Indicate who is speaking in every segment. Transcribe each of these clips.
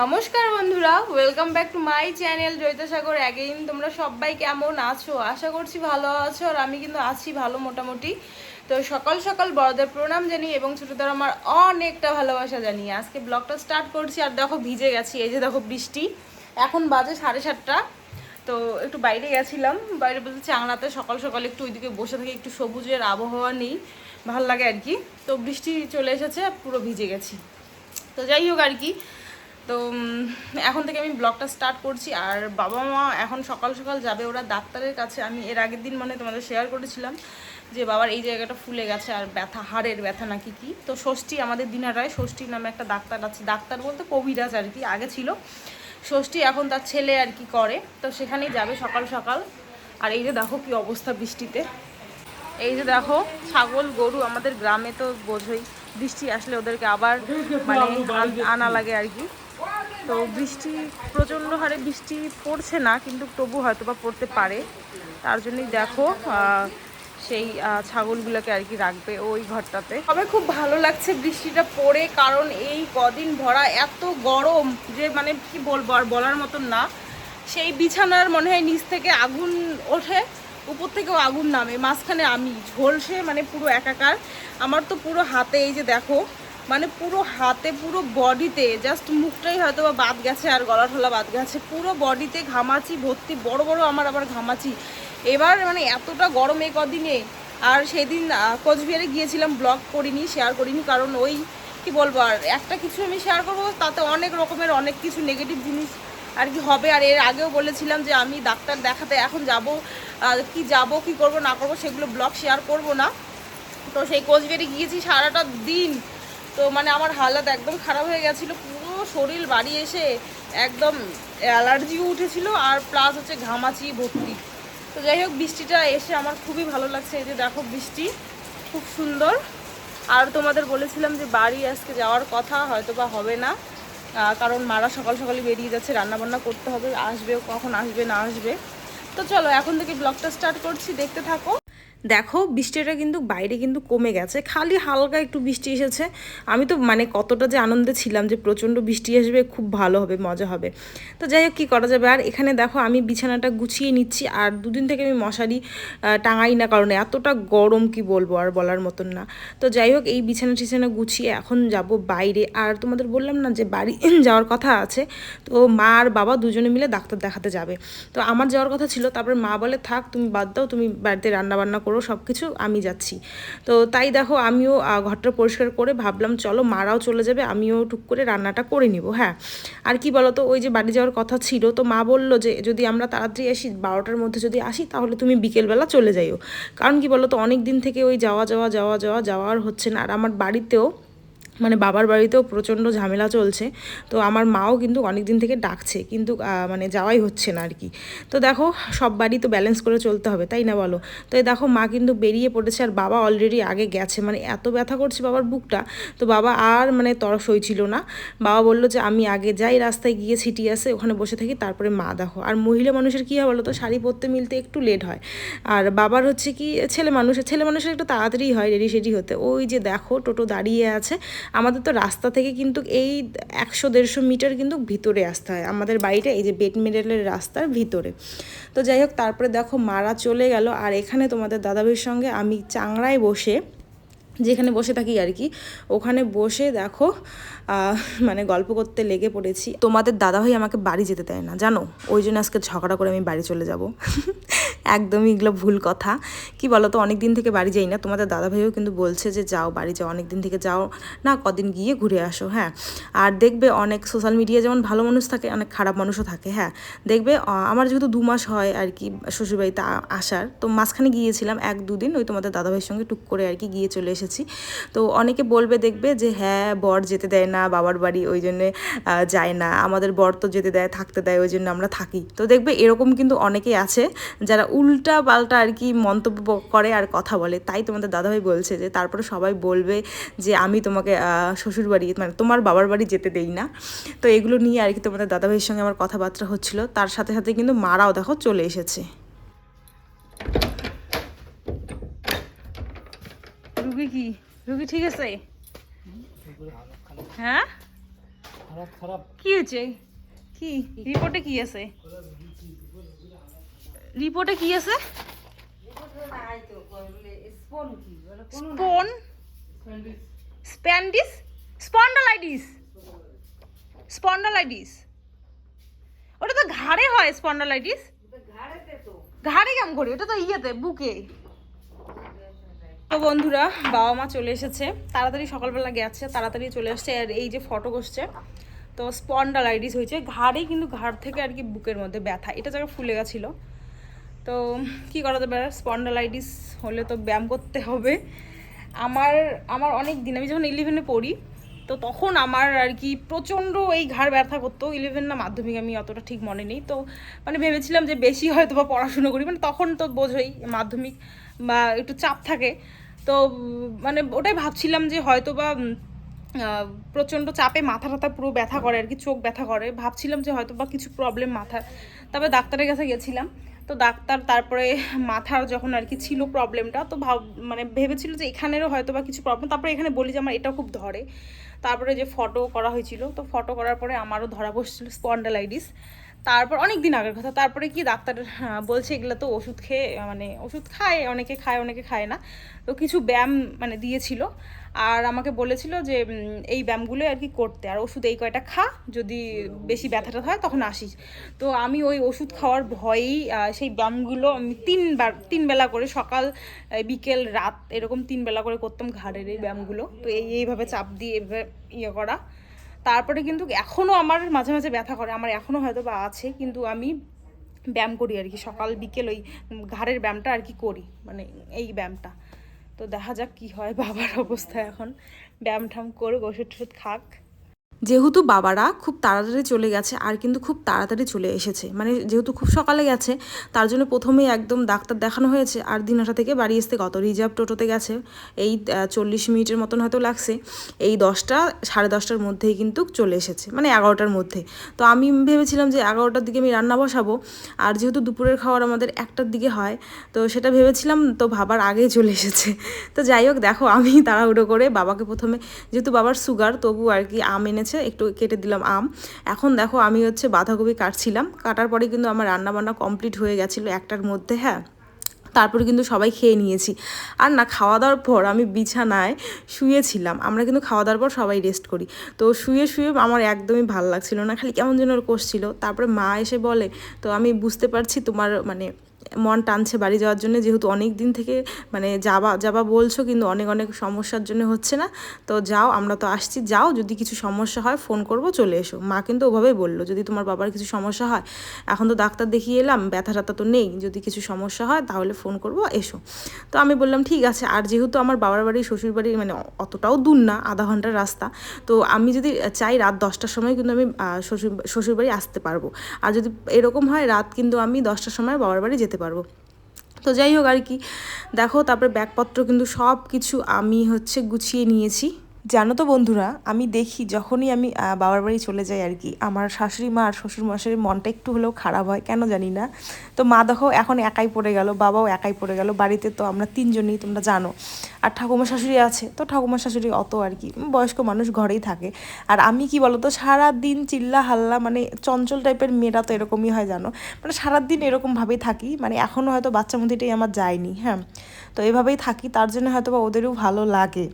Speaker 1: Welcome back to my channel Joyita Sagar again তোমরা সবাই কেমন আছো? আশা করছি ভালো আছো, আর আমি কিন্তু আছি ভালো মোটামুটি। তো সকাল সকাল বড়দের প্রণাম জানিয়ে এবং ছোটদের আমার অনেকটা ভালোবাসা জানিয়ে আজকে ব্লগটা স্টার্ট করছি। আর দেখো, ভিজে গেছি, এই যে দেখো বৃষ্টি। এখন বাজে সাড়ে সাতটা। তো একটু বাইরে গেছিলাম, বাইরে বলতে চাংড়াতে সকাল সকাল একটু ওইদিকে বসে থেকে একটু সবুজের আবহাওয়া নেই, ভালো লাগে আর কি। তো বৃষ্টি চলে এসেছে, পুরো ভিজে গেছি। তো যাই হোক আর কি তো এখন থেকে আমি ব্লগটা স্টার্ট করছি। আর বাবা মা এখন সকাল সকাল যাবে ওরা ডাক্তারের কাছে। আমি এর আগের দিন মানে তোমাদের শেয়ার করেছিলাম যে বাবার এই জায়গাটা ফুলে গেছে আর ব্যথা, হাড়ের ব্যথা নাকি কি তো ষষ্ঠী আমাদের দিনারায় ষষ্ঠী নামে একটা ডাক্তার আছে। ডাক্তার বলতে কবিরাজ আর কি, আগে ছিল। ষষ্ঠী এখন তার ছেলে আর কি করে। তো সেখানেই যাবে সকাল সকাল। আর এই যে দেখো কি অবস্থা বৃষ্টিতে। এই যে দেখো ছাগল, গরু আমাদের গ্রামে তো বোঝোই। বৃষ্টি আসলে ওদেরকে আবার মানে আনা লাগে আর কি। তো বৃষ্টি, প্রচণ্ড হারে বৃষ্টি পড়ছে না, কিন্তু তবু হয়তো বা পড়তে পারে। তার জন্যই দেখো সেই ছাগলগুলোকে আর কি রাখবে ওই ঘরটাতে। তবে খুব ভালো লাগছে বৃষ্টিটা পড়ে, কারণ এই কদিন ভরা এত গরম যে মানে কি বলব আর বলার মতন না। সেই বিছানার মনে হয় নিচ থেকে আগুন ওঠে, উপর থেকেও আগুন নামে, মাঝখানে আমি ঝলসে মানে পুরো একাকার। আমার তো পুরো হাতে এই যে দেখো মানে পুরো হাতে, পুরো বডিতে জাস্ট মুখটাই হয়তো বা বাদ গেছে আর গলা ঠলা বাদ গেছে। পুরো বডিতে ঘামাচি ভর্তি, বড় বড় আমার আবার ঘামাচি। এবার মানে এতটা গরম এই কদিনে, আর সেদিন কোচবিহারে গিয়েছিলাম ব্লগ করিনি শেয়ার করিনি, কারণ ওই, কি বলব আর, একটা কিছু আমি শেয়ার করব, তাতে অনেক রকমের অনেক কিছু নেগেটিভ জিনিস আর কি হবে। আর এর আগেও বলেছিলাম যে আমি ডাক্তার দেখাতে এখন যাব কি যাব, কি করব, না করব, সেগুলো ব্লগ শেয়ার করব না। তো সেই কোচবিহারে গিয়েছি সারাটা দিন। তো মানে আমার হালাত একদম খারাপ হয়ে গেছিল, পুরো শরীর, বাড়ি এসে একদম অ্যালার্জিও উঠেছিল আর প্লাস হচ্ছে ঘামাচি, ভর্তি। তো যাই হোক, বৃষ্টিটা এসে আমার খুবই ভালো লাগছে। এই যে দেখো বৃষ্টি, খুব সুন্দর। আর তোমাদের বলেছিলাম যে বাড়ি আজকে যাওয়ার কথা হয়তো বা হবে না। কারণ মারা সকাল সকালে বেরিয়ে যাচ্ছে, রান্নাবান্না করতে হবে আসবে কখন আসবে, না আসবে। তো চলো, এখন থেকে ব্লগটা স্টার্ট করছি। দেখতে থাকো। দেখো, বৃষ্টিটা কিন্তু বাইরে কিন্তু কমে গেছে। খালি হালকা একটু বৃষ্টি এসেছে। আমি তো মানে কতটা যে আনন্দে ছিলাম যে প্রচণ্ড বৃষ্টি আসবে, খুব ভালো হবে, মজা হবে। তো যাই হোক, কী করা যাবে? আর এখানে দেখো, আমি বিছানাটা গুছিয়ে নিচ্ছি। আর দুদিন থেকে আমি মশারি টাঙাই না, কারণে এতটা গরম কি বলব আর বলার মতন না। তো যাই হোক, এই বিছানা টিছানা গুছিয়ে এখন যাব বাইরে। আর তোমাদের বললাম না যে বাড়ি যাওয়ার কথা আছে। তো মা আর বাবা দুজনে মিলে ডাক্তার দেখাতে যাবে। তো আমার যাওয়ার কথা ছিল, তারপরে মা বলে, থাক, তুমি বাদ দাও, তুমি বাড়িতে রান্না বান্না করো সব কিছু আমি যাচ্ছি। তো তাই দেখো, আমিও ঘরটা পরিষ্কার করে ভাবলাম, চলো মারাও চলে যাবে, আমিও টুক করে রান্নাটা করে নিব হ্যাঁ। আর কি বলো তো ওই যে বাড়ি যাওয়ার কথা ছিল, তো মা বলল যে, যদি আমরা তাড়াতাড়ি আসি, বারোটার মধ্যে যদি আসি, তাহলে তুমি বিকেলবেলা চলে যাইও। কারণ কি বলো তো অনেক দিন থেকে ওই যাওয়া যাওয়া যাওয়া যাওয়া যাওয়ার হচ্ছে না। আর আমার বাড়িতেও মানে বাবার বাড়িতেও প্রচণ্ড ঝামেলা চলছে। তো আমার মাও কিন্তু অনেক দিন থেকে ডাকছে, কিন্তু মানে যাওয়াই হচ্ছে না আর কি। তো দেখো, সব বাড়ি তো ব্যালেন্স করে চলতে হবে, তাই না বলো? তো এই দেখো, মা কিন্তু বেরিয়ে পড়েছে আর বাবা অলরেডি আগে গেছে। মানে এত ব্যথা করছে বাবার বুকটা, তো বাবা আর মানে তরস হয়েছিল না। বাবা বলল যে, আমি আগে যাই, রাস্তায় গিয়ে ছিটি আসে, ওখানে বসে থাকি, তারপরে মা দেখো। আর মহিলা মানুষের কী হয় বলো তো, শাড়ি পরতে মিলতে একটু লেট হয়। আর বাবার হচ্ছে কি, ছেলে মানুষের ছেলে মানুষের একটু তাড়াতাড়ি হয় রেডি সেডি হতে। ওই যে দেখো, টোটো দাঁড়িয়ে আছে আমাদের তো রাস্তা থেকে কিন্তু এই একশো দেড়শো মিটার কিন্তু ভিতরে আসতে হয়। আমাদের বাড়িটা এই যে বেড মেডেলের রাস্তার ভিতরে। তো যাই হোক, তারপরে দেখো মারা চলে গেল। আর এখানে তোমাদের দাদাভাইয়ের সঙ্গে আমি চাংড়ায় বসে যেখানে বসে থাকি আর কি। ওখানে বসে দেখো মানে গল্প করতে লেগে পড়েছি। তোমাদের দাদাভাই আমাকে বাড়ি যেতে দেয় না, জানো? ওই জন্য আজকে ঝগড়া করে আমি বাড়ি চলে যাব। একদমই এগুলো ভুল কথা। কি বলো তো অনেক দিন থেকে বাড়ি যাই না। তোমাদের দাদাভাইও কিন্তু বলছে যে, যাও বাড়ি যাও অনেক দিন থেকে যাও না, কদিন গিয়ে ঘুরে আসো। হ্যাঁ। আর দেখবে অনেক সোশ্যাল মিডিয়া যেমন ভালো মানুষ থাকে, অনেক খারাপ মানুষও থাকে হ্যাঁ। দেখবে আমার যেহেতু দু মাস হয় আর কি শ্বশুরবাড়িতে আসার, তো মাঝখানে গিয়েছিলাম এক দুদিন ওই তোমাদের দাদাভাইয়ের সঙ্গে টুক করে আর কি গিয়ে চলে এসেছি। তো অনেকে বলবে, দেখবে যে হ্যাঁ বর যেতে দেয় না, বাবার বাড়ি ওই জন্যে যায় না। আমাদের বর তো যেতে দেয়, থাকতে দেয়, ওই জন্য আমরা থাকি। তো দেখবে এরকম কিন্তু অনেকেই আছে যারা উল্টা পাল্টা আর কি মন্তব্য করে আর কথা বলে। তাই তোমাদের দাদাভাই বলছে যে, তারপরে সবাই বলবে যে, আমি তোমাকে শ্বশুর বাড়ি মানে তোমার বাবার বাড়ি যেতে দেই না। তো এগুলো নিয়ে আর কি তোমাদের দাদাভাইয়ের সঙ্গে আমার কথাবার্তা হচ্ছিল। তার সাথে সাথে কিন্তু মারাও দেখো চলে এসেছে। রুগী কি? রুগী ঠিক আছে? হ্যাঁ? কি হয়েছে? কি? রিপোর্টে কি আছে? রিপোর্টে কি আছে? স্পোন স্প্যান্ডিস স্পন্ডালাইটিস স্পন্ডালাইটিস ওটা তো ঘাড়ে হয় স্পন্ডালাইটিস ঘাড়ে কেমন করি? ওটা তো ইয়েতে, বুকে। তো বন্ধুরা, বাবা মা চলে এসেছে। তাড়াতাড়ি সকালবেলা গেছে, তাড়াতাড়ি চলে আসছে, আর এই যে ফটো বসছে, তো স্পন্ডালাইটিস হয়েছে। ঘাড়ে কিন্তু ঘাড় থেকে আর কি বুকের মধ্যে ব্যথা, এটা যারা ফুলে গেছিল। তো কি করা যাবে? স্পন্ডালাইটিস হলে তো ব্যায়াম করতে হবে। আমার আমার অনেক দিন, আমি যখন ইলেভেনে পড়ি তো তখন আমার আর কি প্রচণ্ড এই ঘাড় ব্যথা করতো। ইলেভেন না মাধ্যমিক আমি অতটা ঠিক মনে নেই। তো মানে ভেবেছিলাম যে বেশি হয়তো বা পড়াশুনো করি। মানে তখন তো বোঝোই মাধ্যমিক বা একটু চাপ থাকে। তো মানে ওটাই ভাবছিলাম যে হয়তো বা প্রচণ্ড চাপে মাথা টাথা পুরো ব্যথা করে আর কি, চোখ ব্যথা করে। ভাবছিলাম যে হয়তো বা কিছু প্রবলেম মাথার তবে ডাক্তারের কাছে গেছিলাম। তো ডাক্তার তারপরে মাথার যখন আর কি ছিল প্রবলেমটা তো ভাব মানে ভেবেছিল যে এখানেরও হয়তো বা কিছু প্রবলেম তারপরে এখানে বলি যে আমার এটা খুব ধরে। তারপরে যে ফটো করা হয়েছিল তো ফটো করার পরে আমারও ধরা বসছিল স্পন্ডালাইটিস তারপর অনেক দিন আগের কথা, তারপরে কি ডাক্তার বলছে এগুলো তো ওষুধ খেয়ে মানে ওষুধ খায়, অনেকে খায় অনেকে খায় না। তো কিছু ব্যায়াম মানে দিয়েছিল। আর আমাকে বলেছিল যে এই ব্যায়ামগুলো আর কি করতে। আর ওষুধ এই কয়টা খা, যদি বেশি ব্যথাটা হয় তখন আসিস। তো আমি ওই ওষুধ খাওয়ার ভয়েই সেই ব্যায়ামগুলো আমি তিনবার তিন বেলা করে সকাল বিকেল, রাত, এরকম তিন বেলা করে করতাম ঘাড়ের এই ব্যায়ামগুলো। তো এই, এইভাবে চাপ দিয়ে এভাবে ইয়ে করা। তারপরে কিন্তু এখনও আমার মাঝে মাঝে ব্যথা করে, আমার এখনও হয়তো বা আছে, কিন্তু আমি ব্যায়াম করি আর কি। সকাল, বিকেল ওই ঘাড়ের ব্যায়ামটা আর কি করি মানে এই ব্যায়ামটা। তো দেখা যাক কি হয় বাবার অবস্থা এখন। ব্যায়াম ঠাম করুক ওষুধ টষুধ খাক।
Speaker 2: যেহেতু বাবারা খুব তাড়াতাড়ি চলে গেছে আর কিন্তু খুব তাড়াতাড়ি চলে এসেছে। মানে যেহেতু খুব সকালে গেছে, তার জন্য প্রথমেই একদম ডাক্তার দেখানো হয়েছে আর দিনহাটা থেকে বাড়ি আসতে কত রিজার্ভ টোটোতে গেছে। এই চল্লিশ মিনিটের মতন হয়তো লাগছে। এই দশটা, সাড়ে দশটার মধ্যেই কিন্তু চলে এসেছে মানে এগারোটার মধ্যে। তো আমি ভেবেছিলাম যে এগারোটার দিকে আমি রান্না বসাবো। আর যেহেতু দুপুরের খাবার আমাদের একটার দিকে হয়, তো সেটা ভেবেছিলাম তো ভাবার আগেই চলে এসেছে। তো যাই হোক, দেখো আমি তাড়াহুড়ো করে বাবাকে প্রথমে, যেহেতু বাবার সুগার তবু আর কি আম এনেছে একটু কেটে দিলাম আম। এখন দেখো আমি হচ্ছে বাঁধাকপি কাটছিলাম, কাটার পরে কিন্তু আমার রান্না বান্না কমপ্লিট হয়ে গেছিল একটার মধ্যে হ্যাঁ? তারপরে কিন্তু সবাই খেয়ে নিয়েছি। আর না খাওয়া দাওয়ার পর আমি বিছানায় শুয়েছিলাম। আমরা কিন্তু খাওয়া দাওয়ার পর সবাই রেস্ট করি। তো শুয়ে শুয়ে আমার একদমই ভালো লাগছিল না, খালি কেমন যেন করছিল তারপরে মা এসে বলে, তো আমি বুঝতে পারছি তোমার মানে মন টানছে বাড়ি যাওয়ার জন্য, যেহেতু অনেক দিন থেকে মানে যাবা যাবা বলছো, কিন্তু অনেক অনেক সমস্যার জন্য হচ্ছে না। তো যাও, আমরা তো আসছি, যাও, যদি কিছু সমস্যা হয় ফোন করব, চলে এসো। মা কিন্তু ওভাবেই বলল, যদি তোমার বাবার কিছু সমস্যা হয়, এখন তো ডাক্তার দেখিয়ে এলাম, ব্যথা ট্যাথা তো নেই, যদি কিছু সমস্যা হয় তাহলে ফোন করব, এসো। তো আমি বললাম, ঠিক আছে। আর যেহেতু আমার বাবার বাড়ি, শ্বশুর বাড়ি মানে অতটাও দূর না, আধা ঘণ্টার রাস্তা, তো আমি যদি চাই রাত দশটার সময় কিন্তু আমি শ্বশুর শ্বশুর বাড়ি আসতে পারব। আর যদি এরকম হয়, রাত কিন্তু আমি দশটার সময় বাবার বাড়ি যেতে পারব। তো যাই হোক আর কি। দেখো, তারপরে ব্যাগপত্র কিন্তু সব কিছু আমি হচ্ছে গুছিয়ে নিয়েছি। জানো তো বন্ধুরা, আমি দেখি যখনই আমি বাবার বাড়ি চলে যাই আর কি, আমার শাশুড়ি মা আর শ্বশুর মশাইয়ের মনটা একটু হলেও খারাপ হয়, কেন জানি না। তো মা দেখো এখন একাই পড়ে গেল, বাবাও একাই পড়ে গেল, বাড়িতে তো আমরা তিনজনই, তোমরা জানো। আর ঠাকুমা শাশুড়ি আছে, তো ঠাকুমা শাশুড়ি অত আর কি বয়স্ক মানুষ ঘরেই থাকে। আর আমি কি বলতো সারা দিন চিল্লা হাল্লা মানে চঞ্চল টাইপের মেয়েরা তো এরকমই হয়, জানো। মানে সারাদিন এরকমভাবেই থাকি মানে এখনও হয়তো বাচ্চা মধ্যেটাই আমার যায়নি হ্যাঁ। তো এভাবেই থাকি, তার জন্য হয়তো বা ওদেরও ভালো লাগে।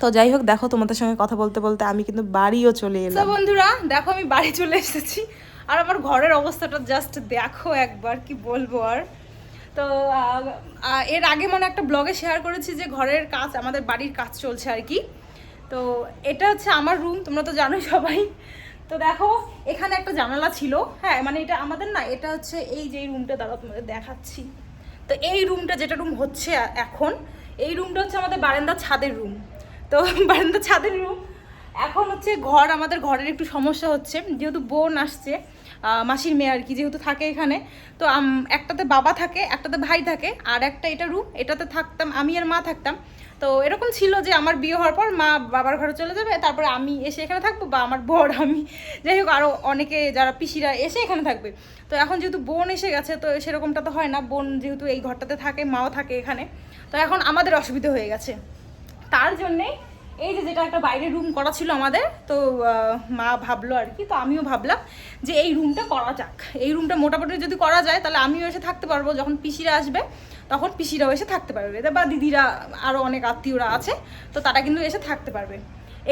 Speaker 2: তো যাই হোক দেখো তোমাদের সঙ্গে কথা বলতে বলতে আমি কিন্তু বাড়িও চলে এলাম।
Speaker 1: বন্ধুরা দেখো আমি বাড়ি চলে এসেছি। আর আমার ঘরের অবস্থাটা জাস্ট দেখো একবার কি বলব আর। তো এর আগে মনে একটা ব্লগে শেয়ার করেছি যে ঘরের কাজ আমাদের বাড়ির কাজ চলছে আর কি। তো এটা হচ্ছে আমার রুম তোমরা তো জানোই সবাই। তো দেখো এখানে একটা জানালা ছিল। হ্যাঁ মানে এটা আমাদের না এটা হচ্ছে এই যে রুমটা দাঁড়া তোমাদের দেখাচ্ছি। তো এই রুমটা যেটা রুম হচ্ছে এখন এই রুমটা হচ্ছে আমাদের বারান্দার ছাদের রুম তো বারান্দার ছাদের রুম এখন হচ্ছে ঘর, আমাদের ঘরের একটু সমস্যা হচ্ছে। যেহেতু বোন আসছে মাসির মেয়ে আর কি যেহেতু থাকে এখানে। তো একটাতে বাবা থাকে, একটাতে ভাই থাকে, আর একটা এটা রুম, এটাতে থাকতাম, আমি আর মা থাকতাম। তো এরকম ছিল যে আমার বিয়ে হওয়ার পর মা বাবার ঘরে চলে যাবে, তারপরে আমি এসে এখানে থাকব বা আমার বর, আমি। যাই হোক আরও অনেকে যারা পিসিরা এসে এখানে থাকবে। তো এখন যেহেতু বোন এসে গেছে, তো সেরকমটা তো হয় না। বোন যেহেতু এই ঘরটাতে থাকে, মাও থাকে এখানে। তো এখন আমাদের অসুবিধা হয়ে গেছে। তার জন্যে
Speaker 3: এই যে যেটা একটা বাইরে রুম করা ছিল আমাদের, তো মা ভাবলো আর কি, তো আমিও ভাবলাম যে এই রুমটা করা যাক। এই রুমটা মোটামুটি যদি করা যায়, তাহলে আমিও এসে থাকতে পারব। যখন পিসিরা আসবে, তখন পিসিরাও এসে থাকতে পারবে। বা দিদিরা আরও অনেক আত্মীয়রা আছে, তো তারা কিন্তু এসে থাকতে পারবে।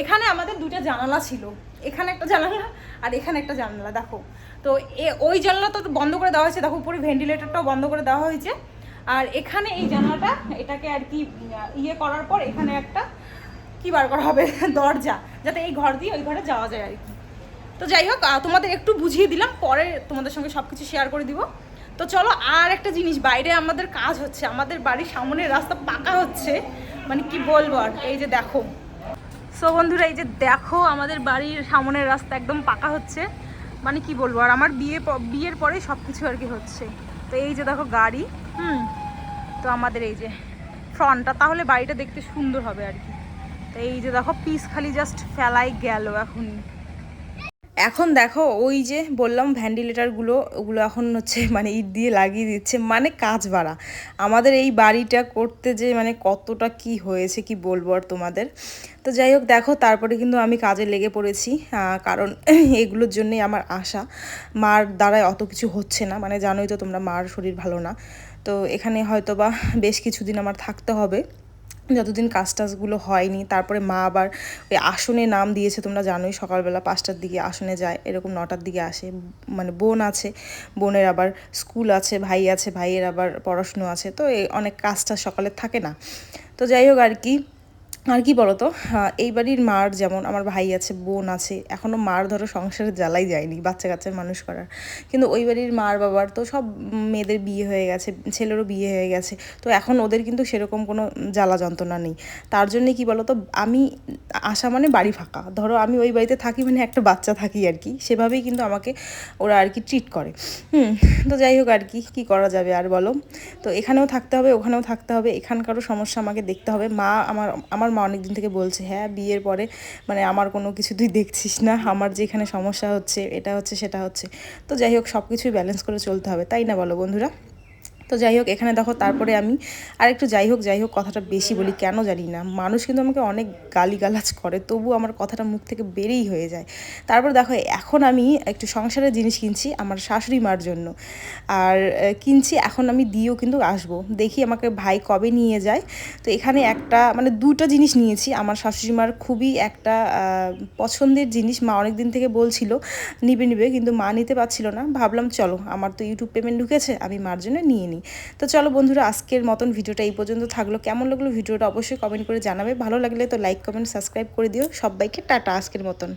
Speaker 3: এখানে আমাদের দুটো জানালা ছিল। এখানে একটা জানালা আর এখানে একটা জানালা, দেখো। তো ওই জানলা তো বন্ধ করে দেওয়া হয়েছে। দেখো, উপরে ভেন্টিলেটরটাও বন্ধ করে দেওয়া হয়েছে। আর এখানে এই জানালাটা, এটাকে আর কি ইয়ে করার পর এখানে একটা, কি বার করা হবে, দরজা, যাতে এই ঘর দিয়ে ওই ঘরে যাওয়া যায় আর কি। তো যাই হোক তোমাদের একটু বুঝিয়ে দিলাম, পরে তোমাদের সঙ্গে সব কিছু শেয়ার করে দিব। তো চলো, আর একটা জিনিস, বাইরে আমাদের কাজ হচ্ছে, আমাদের বাড়ির সামনের রাস্তা পাকা হচ্ছে মানে কি বলব আর, এই যে দেখো। সো বন্ধুরা, এই যে দেখো, আমাদের বাড়ির সামনের রাস্তা একদম পাকা হচ্ছে মানে কি বলব আর, আমার বিয়ে বিয়ের পরে সব কিছু আর কি হচ্ছে। তো এই যে দেখো গাড়ি, হুম তো আমাদের এই যে ফ্রন্টটা, তাহলে বাড়িটা দেখতে সুন্দর হবে আর কি। তো এই যে দেখো, পিস খালি জাস্ট ফেলাই গেল এখন।
Speaker 1: এখন দেখো, ওই যে বললাম ভ্যান্ডিলেটারগুলো ওগুলো এখন হচ্ছে মানে ইট দিয়ে লাগিয়ে দিচ্ছে মানে কাজ বাড়া। আমাদের এই বাড়িটা করতে যে মানে কতটা কি হয়েছে কি বলব আর তোমাদের? তো যাই হোক, দেখো, তারপরে কিন্তু আমি কাজে লেগে পড়েছি কারণ এগুলোর জন্যই আমার আশা। মার দ্বারায় অত কিছু হচ্ছে না মানে জানোই তো তোমরা মার শরীর ভালো না। তো এখানে হয়তো বা বেশ কিছুদিন আমার থাকতে হবে। যতদিন কাজ টাজগুলো হয়নি, তারপরে মা আবার ওই আসনে নাম দিয়েছে, তোমরা জানোই সকালবেলা পাঁচটার দিকে আসনে যায়, এরকম নটার দিকে আসে। মানে বোন আছে, বোনের আবার স্কুল আছে, ভাই আছে, ভাইয়ের আবার পড়াশুনো আছে, তো এই অনেক কাজটা সকালে থাকে না। তো যাই হোক আর কি আর কি বলতো? আহ, এই বাড়ির মার যেমন আমার ভাই আছে বোন আছে এখনও মার ধরো সংসারের জ্বালাই যায়নি বাচ্চা কাচ্চার মানুষ করার। কিন্তু ওই বাড়ির মার বাবার তো সব মেয়েদের বিয়ে হয়ে গেছে ছেলেরও বিয়ে হয়ে গেছে। তো এখন ওদের কিন্তু সেরকম কোনো জ্বালা যন্ত্রণা নেই। তার জন্যে কি বলতো? আমি আসা মানে বাড়ি ফাঁকা। ধরো আমি ওই বাড়িতে থাকি মানে একটা বাচ্চা থাকি আর কি। সেভাবেই কিন্তু আমাকে ওরা আর কি ট্রিট করে। হুম তো যাই হোক আর কি কী করা যাবে আর বলো? তো এখানেও থাকতে হবে ওখানেও থাকতে হবে। এখানকারও সমস্যা আমাকে দেখতে হবে। মা আমার আমার মা অনেক দিন থেকে বলছে হ্যাঁ বিয়ের পরে মানে আমার কোনো কিছু তুই দেখছিস না, আমার যেখানে সমস্যা হচ্ছে, এটা হচ্ছে, সেটা হচ্ছে। তো যাই হোক সব কিছুই ব্যালেন্স করে চলতে হবে, তাই না বলো বন্ধুরা? তো যাই হোক, এখানে দেখো তারপরে আমি আর একটু যাই হোক যাই হোক, কথাটা বেশি বলি, কেন জানি না। মানুষ কিন্তু আমাকে অনেক গালিগালাজ করে তবু আমার কথাটা মুখ থেকে বেরেই হয়ে যায়। তারপর দেখো, এখন আমি একটু সংসারের জিনিস কিনছি আমার শাশুড়ি মার জন্য। আর কিনছি, এখন আমি দিয়েও কিন্তু আসব। দেখি আমাকে ভাই কবে নিয়ে যায়। তো এখানে একটা মানে দুটো জিনিস নিয়েছি। আমার শাশুড়ি মার খুবই একটা পছন্দের জিনিস। মা অনেক দিন থেকে বলছিল, নিবে নিবে। কিন্তু মা নিতে পারছিল না। ভাবলাম, চলো, আমার তো ইউটিউব পেমেন্ট ঢুকেছে, আমি মার জন্য নিয়ে নিই। তো চলো বন্ধুরা, আজকের মতন ভিডিওটা এই পর্যন্ত থাকল। কেমন লাগল ভিডিওটা অবশ্যই কমেন্ট করে জানাবে। ভালো লাগলে তো লাইক কমেন্ট সাবস্ক্রাইব করে দিও। সবাইকে টাটা, আজকের মতন।